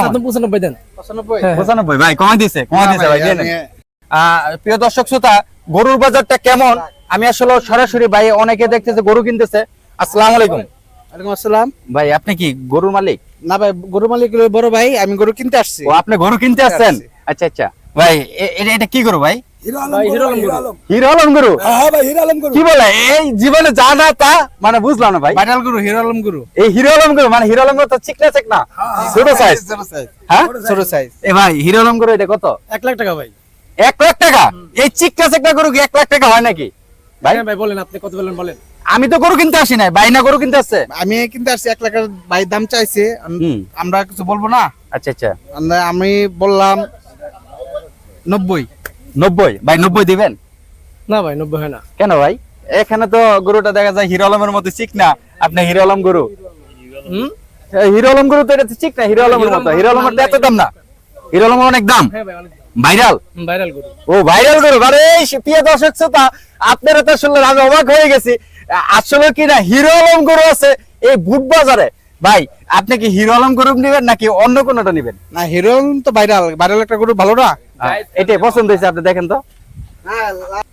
আপনি পঁচানব্বই দেন। পঁচানব্বই। ভাই কমাই দিছে কমাই দিছে ভাই দিয়ে নেন। আহ, প্রিয় দর্শক শ্রোতা গরুর বাজারটা কেমন? আমি আসলে সরাসরি ভাই অনেকে দেখতেছে গরু কিনতেছে। আসসালাম আলাইকুম। ওয়ালাইকুম আসসালাম। ভাই আপনি কি গরুর মালিক? না ভাই গরু মালিক বড় ভাই আমি গরু কিনতে আসছি। ও আপনি গরু কিনতে আসছেন? আচ্ছা আচ্ছা। ভাই এটা এটা কি গরু ভাই? হিরো আলম গরু। হিরো আলম গরু কি বলে? এই জীবনে যা না তা মানে বুঝলাম না ভাই। ভাইরাল গরু হিরো আলম গরু এই হিরো আলম গরু মানে হিরো আলম গরু তো চিকনা চিকনা ছোট সাইজ ছোট সাইজ হ্যাঁ? ছোট সাইজ এ ভাই হিরো আলম গরু এটা কত? এক লাখ টাকা ভাই। এক লাখ টাকা? এই চিকনা চিকনা গরু কি এক লাখ টাকা হয় নাকি? ভাই? হ্যাঁ ভাই বলেন আপনি কত বলেন বলেন। আমি তো গরু কিনতে আসি নাই বাইনা গরু কিনতে আসছে? আমি কিনতে আসছি এক লাখের ভাই দাম চাইছে। আমরা কিছু বলব না? আচ্ছা আচ্ছা। আমি বললাম নব্বই। নব্বই? ভাই নব্বই দিবেন? না ভাই নব্বই হয় না। কেন ভাই? এখানে তো গরুটা দেখা যায় হিরো আলমের মতো চিকনা আপনি হিরো আলম গরু? হিরো আলম গরু তো এটা তো চিকনা হিরো আলমের মতো। হিরো আলমের এত দাম না। হিরো আলমের অনেক দাম। হ্যাঁ ভাই অনেক ভাইরাল? ভাইরাল গরু। ও ভাইরাল গরু? আরে প্রিয় দর্শক শ্রোতা আপনারা তো শুনলেন আমি অবাক হয়ে গেছি। আসলে কি না হিরো আলম গরু আছে এই বুট বাজারে। ভাই আপনি কি হিরো আলম গরু নেবেন নাকি অন্য কোনোটা নেবেন? না হিরো আলম তো ভাইরাল। ভাইরাল একটা গরু ভালো না? এটাই পছন্দ হয়েছে আপনি দেখেন তো।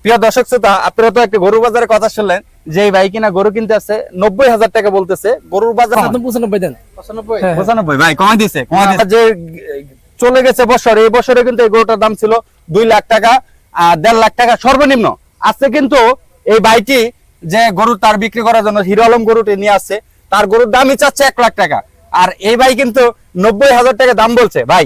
প্রিয় দর্শক শ্রোতা আপনারা তো একটা গরু বাজারের কথা শুনলেন যে এই ভাই কিনা গরু কিনতে আছে নব্বই হাজার টাকা বলতেছে গরুর বাজার পঁচানব্বই দেন। পঁচানব্বই? হ্যাঁ। ভাই কমাই দিছে যে চলে গেছে বছর এই বছরে কিন্তু এই গরুটার দাম ছিল দুই লাখ টাকা আর দেড় লাখ টাকা সর্বনিম্ন। আজকে কিন্তু এই ভাইটি যে গরু তার বিক্রি করার জন্য হিরো আলম গরুটি নিয়ে আসছে তার গরুর দামই চাচ্ছে এক লাখ টাকা। আর এই ভাই কিন্তু নব্বই হাজার টাকা দাম বলছে ভাই।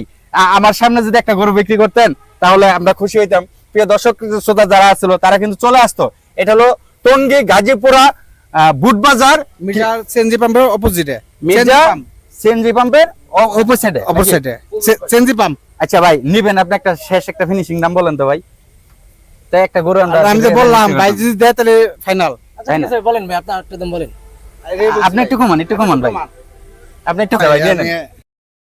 আমার সামনে যদি একটা গরু বিক্রি করতেন তাহলে আমরা খুশি হইতাম। প্রিয় দর্শক শ্রোতা যারা আসছিল তারা কিন্তু চলে আসতো। এটা হলো টঙ্গী গাজীপুরা বুটবাজার মিটার সেনজি পাম্পের অপোজিটে মির্জা সিএনজি পাম্পের অপোজিটে অপোজিটে সেনজি পাম্প। আচ্ছা ভাই নিবেন আপনি একটা শেষ একটা ফিনিশিং নাম বলেন তো ভাই। তাই একটা গরু আমরা আমি যে বললাম ভাই যদি দেয় তাহলে ফাইনাল আচ্ছা? আছে বলেন ভাই আপনার একটা দাম বলেন। আপনি একটু কমান একটু কমান ভাই। আপনি একটু ভাই।